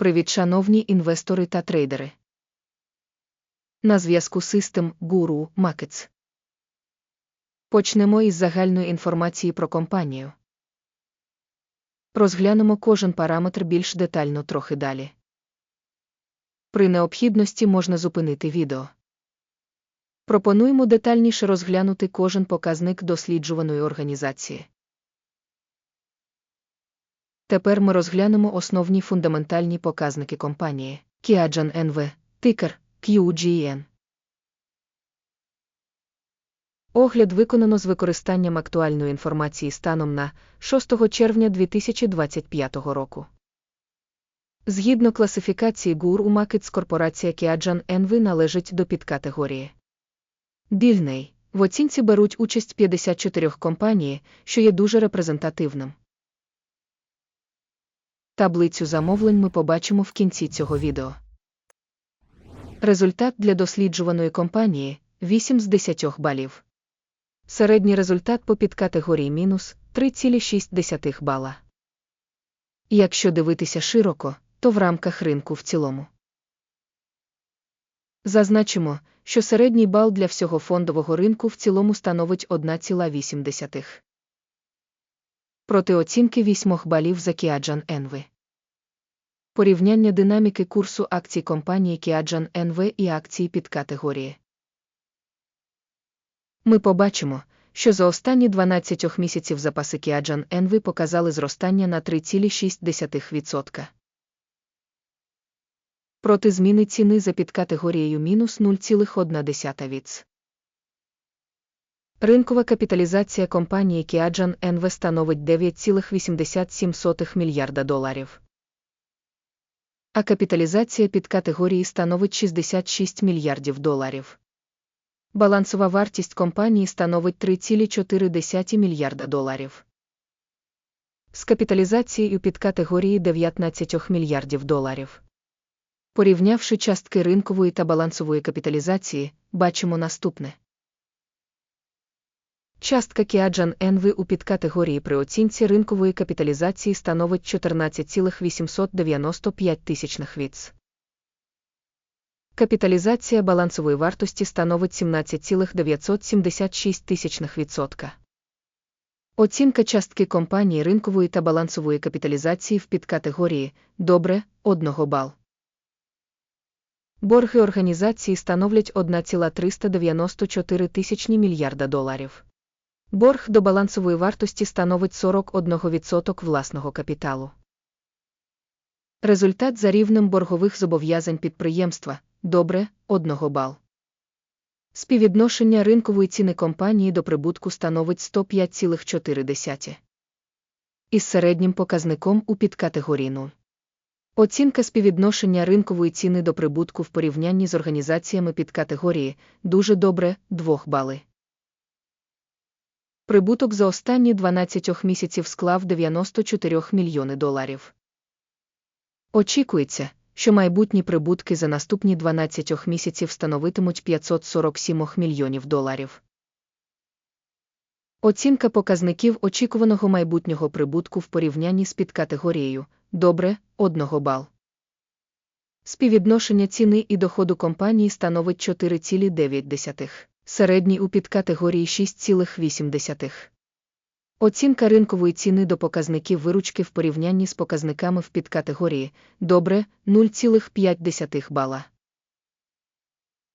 Привіт, шановні інвестори та трейдери. На зв'язку System Guru Markets. Почнемо із загальної інформації про компанію. Розглянемо кожен параметр більш детально трохи далі. При необхідності можна зупинити відео. Пропонуємо детальніше розглянути кожен показник досліджуваної організації. Тепер ми розглянемо основні фундаментальні показники компанії Kiajan NV, тикер QGN. Огляд виконано з використанням актуальної інформації станом на 6 червня 2025 року. Згідно класифікації ГУР у Markets корпорація Kiajan NV належить до підкатегорії. Більний в оцінці беруть участь 54 компанії, що є дуже репрезентативним. Таблицю замовлень ми побачимо в кінці цього відео. Результат для досліджуваної компанії 8 з 10 балів. Середній результат по підкатегорії мінус 3,6 бала. Якщо дивитися широко, то в рамках ринку в цілому. Зазначимо, що середній бал для всього фондового ринку в цілому становить 1,8. Проти оцінки 8 балів за Kiajan NV. Порівняння динаміки курсу акцій компанії Kiajan NV і акції підкатегорії. Ми побачимо, що за останні 12 місяців запаси Kiajan NV показали зростання на 3,6%. Проти зміни ціни за підкатегорією мінус 0,1 віц. Ринкова капіталізація компанії Kiajan NV становить 9,87 мільярда доларів. А капіталізація підкатегорії становить 66 мільярдів доларів. Балансова вартість компанії становить 3,4 мільярда доларів. З капіталізацією підкатегорії 19 мільярдів доларів. Порівнявши частки ринкової та балансової капіталізації, бачимо наступне. Частка Kiajan NV у підкатегорії при оцінці ринкової капіталізації становить 14,895 тисячних віц. Капіталізація балансової вартості становить 17,976 тисячних відсотка. Оцінка частки компанії ринкової та балансової капіталізації в підкатегорії добре 1 бал. Борги організації становлять 1,394 тисячні мільярда доларів. Борг до балансової вартості становить 41% власного капіталу. Результат за рівнем боргових зобов'язань підприємства добре 1 бал. Співвідношення ринкової ціни компанії до прибутку становить 105,4. Із середнім показником у підкатегорії 0. Оцінка співвідношення ринкової ціни до прибутку в порівнянні з організаціями підкатегорії дуже добре 2 бали. Прибуток за останні 12 місяців склав 94 мільйони доларів. Очікується, що майбутні прибутки за наступні 12 місяців становитимуть 547 мільйонів доларів. Оцінка показників очікуваного майбутнього прибутку в порівнянні з підкатегорією добре 1 бал. Співвідношення ціни і доходу компанії становить 4,9, середній у підкатегорії 6,8. Оцінка ринкової ціни до показників виручки в порівнянні з показниками в підкатегорії добре 0,5 бала.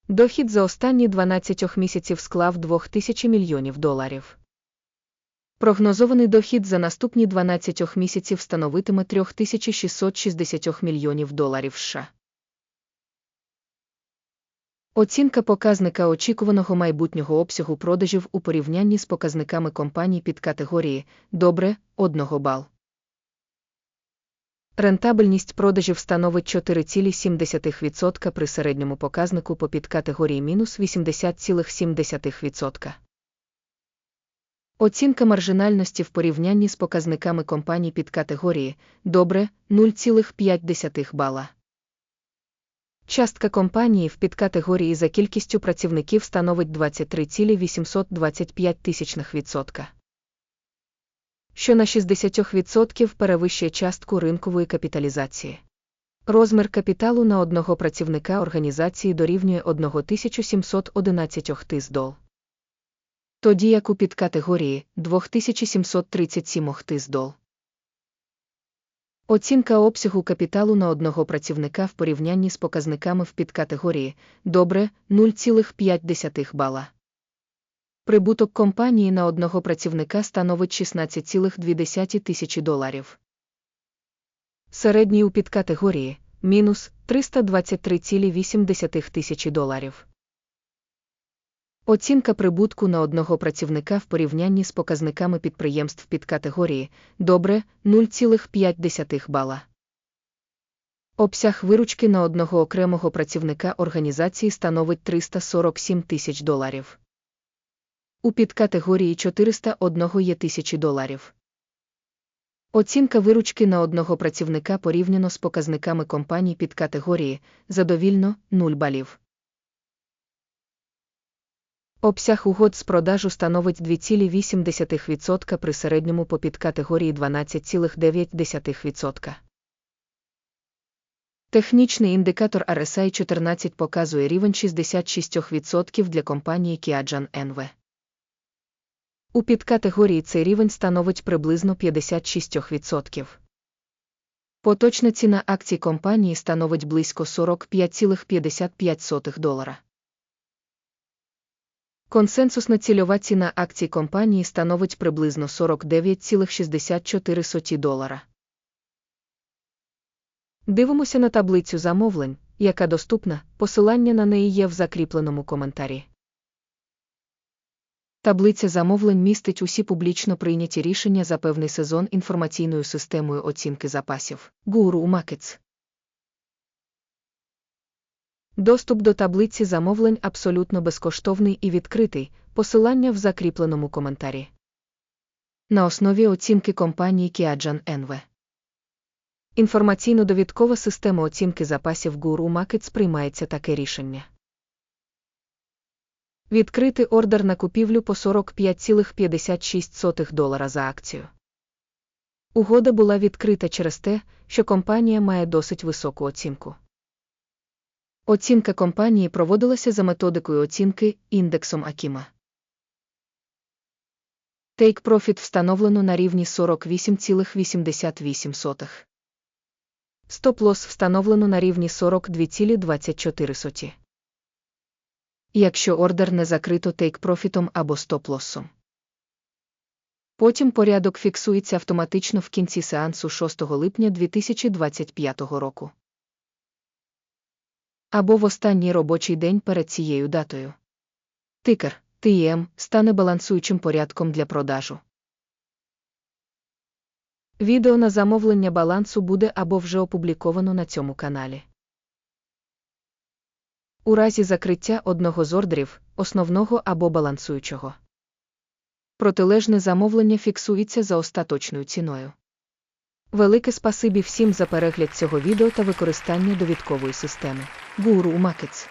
Дохід за останні 12 місяців склав 2000 мільйонів доларів. Прогнозований дохід за наступні 12 місяців становитиме 3660 мільйонів доларів США. Оцінка показника очікуваного майбутнього обсягу продажів у порівнянні з показниками компаній під категорії добре 1 бал. Рентабельність продажів становить 4,7% при середньому показнику по підкатегорії мінус 80,7%. Оцінка маржинальності в порівнянні з показниками компаній під категорії добре 0,5 бала. Частка компанії в підкатегорії за кількістю працівників становить 23,825 тисячних відсотка. Що на 60% перевищує частку ринкової капіталізації. Розмір капіталу на одного працівника організації дорівнює 1711 тиздол. Тоді як у підкатегорії 2737 тиздол. Оцінка обсягу капіталу на одного працівника в порівнянні з показниками в підкатегорії добре 0,5 бала. Прибуток компанії на одного працівника становить 16,2 тисячі доларів. Середній у підкатегорії мінус 323,8 тисячі доларів. Оцінка прибутку на одного працівника в порівнянні з показниками підприємств підкатегорії добре 0,5 бала. Обсяг виручки на одного окремого працівника організації становить 347 тисяч доларів. У підкатегорії 401 є тисячі доларів. Оцінка виручки на одного працівника порівняно з показниками компаній підкатегорії задовільно 0 балів. Обсяг угод з продажу становить 2,8% при середньому по підкатегорії 12,9%. Технічний індикатор RSI 14 показує рівень 66% для компанії Kiajan NV. У підкатегорії цей рівень становить приблизно 56%. Поточна ціна акцій компанії становить близько 45,55 долара. Консенсусна цільова ціна акцій компанії становить приблизно 49,64 долара. Дивимося на таблицю замовлень, яка доступна, посилання на неї є в закріпленому коментарі. Таблиця замовлень містить усі публічно прийняті рішення за певний сезон інформаційною системою оцінки запасів Guru Markets. Доступ до таблиці замовлень абсолютно безкоштовний і відкритий, посилання в закріпленому коментарі. На основі оцінки компанії Kiajan NV. Інформаційно-довідкова система оцінки запасів Guru Markets приймається таке рішення. Відкрити ордер на купівлю по 45,56 долара за акцію. Угода була відкрита через те, що компанія має досить високу оцінку. Оцінка компанії проводилася за методикою оцінки індексом Акіма. Take Profit встановлено на рівні 48,88. Стоп-лосс встановлено на рівні 42,24. Якщо ордер не закрито тейк-профітом або стоп-лоссом. Потім порядок фіксується автоматично в кінці сеансу 6 липня 2025 року. Або в останній робочий день перед цією датою. Тикер ТІМ стане балансуючим порядком для продажу. Відео на замовлення балансу буде або вже опубліковано на цьому каналі. У разі закриття одного з ордерів, основного або балансуючого. Протилежне замовлення фіксується за остаточною ціною. Велике спасибі всім за перегляд цього відео та використання довідкової системи. Гуру Markets